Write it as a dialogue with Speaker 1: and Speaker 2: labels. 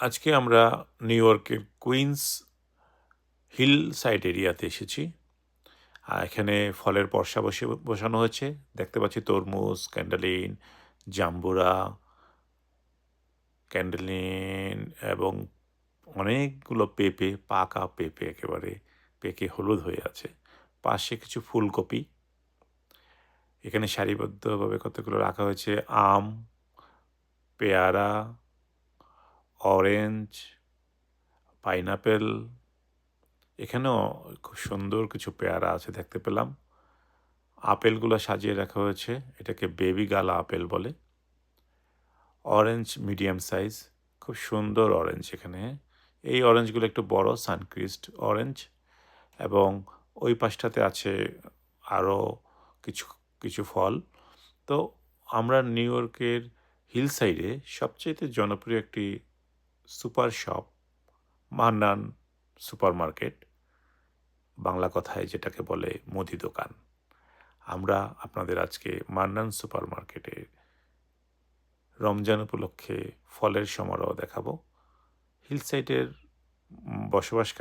Speaker 1: আজকে আমরা নিউ ইয়র্কের কুইন্স হিল সাইড এরিয়াতে এসেছি। আর এখানে ফলের পর্সা বসে, বসানো হয়েছে। দেখতে পাচ্ছি তরমুজ, ক্যান্ডালিন, জাম্বুরা, ক্যান্ডেলিন এবং অনেকগুলো পেঁপে, পাকা পেঁপে একেবারে, পেকে হলুদ হয়ে আছে। পাশে কিছু ফুলকপি। এখানে সারিবদ্ধভাবে কতগুলো রাখা হয়েছে? আম, পেয়ারা অরেঞ্জ পাইনাপেল এখানেও খুব সুন্দর কিছু পেয়ারা আছে দেখতে পেলাম। আপেলগুলো সাজিয়ে রাখা হয়েছে, এটাকে বেবি গালা আপেল বলে। অরেঞ্জ মিডিয়াম সাইজ খুব সুন্দর অরেঞ্জ এখানে। এই অরেঞ্জগুলো একটু বড় সানক্রিস্ট অরেঞ্জ এবং ওই পাশটাতে আছে আরও কিছু কিছু ফল। তো আমরা নিউ ইয়র্কের হিল সাইডে সবচেয়ে জনপ্রিয় একটি super shop, Mannan super market Bangla কথায় যেটাকে বলে মুদি দোকান। আমরা আপনাদের আজকে মান্নান সুপার মার্কেটে রমজান উপলক্ষে ফলের সমারোহ দেখাবো। হিলসাইটের বসবাসকারী